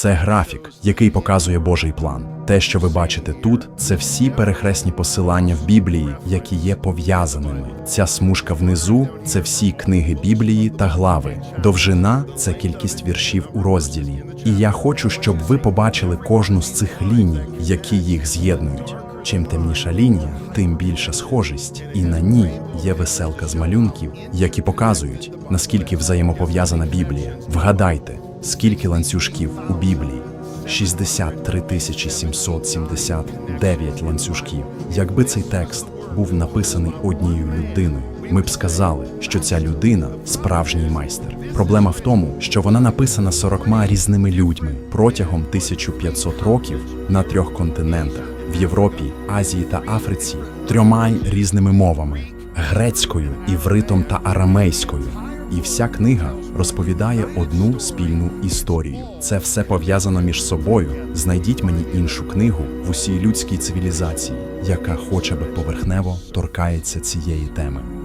Це графік, який показує Божий план. Те, що ви бачите тут, це всі перехресні посилання в Біблії, які є пов'язаними. Ця смужка внизу це всі книги Біблії та глави. Довжина це кількість віршів у розділі. І я хочу, щоб ви побачили кожну з цих ліній, які їх з'єднують. Чим темніша лінія, тим більша схожість, і на ній є веселка з малюнків, які показують, наскільки взаємопов'язана Біблія. Вгадайте, скільки ланцюжків у Біблії? 63 тисячі 779 ланцюжків. Якби цей текст був написаний однією людиною, ми б сказали, що ця людина справжній майстер. Проблема в тому, що вона написана 40 різними людьми протягом 1500 років на трьох континентах в Європі, Азії та Африці трьома різними мовами грецькою, івритом та арамейською. І вся книга розповідає одну спільну історію. Це все пов'язано між собою. Знайдіть мені іншу книгу в усій людській цивілізації, яка хоча би поверхнево торкається цієї теми.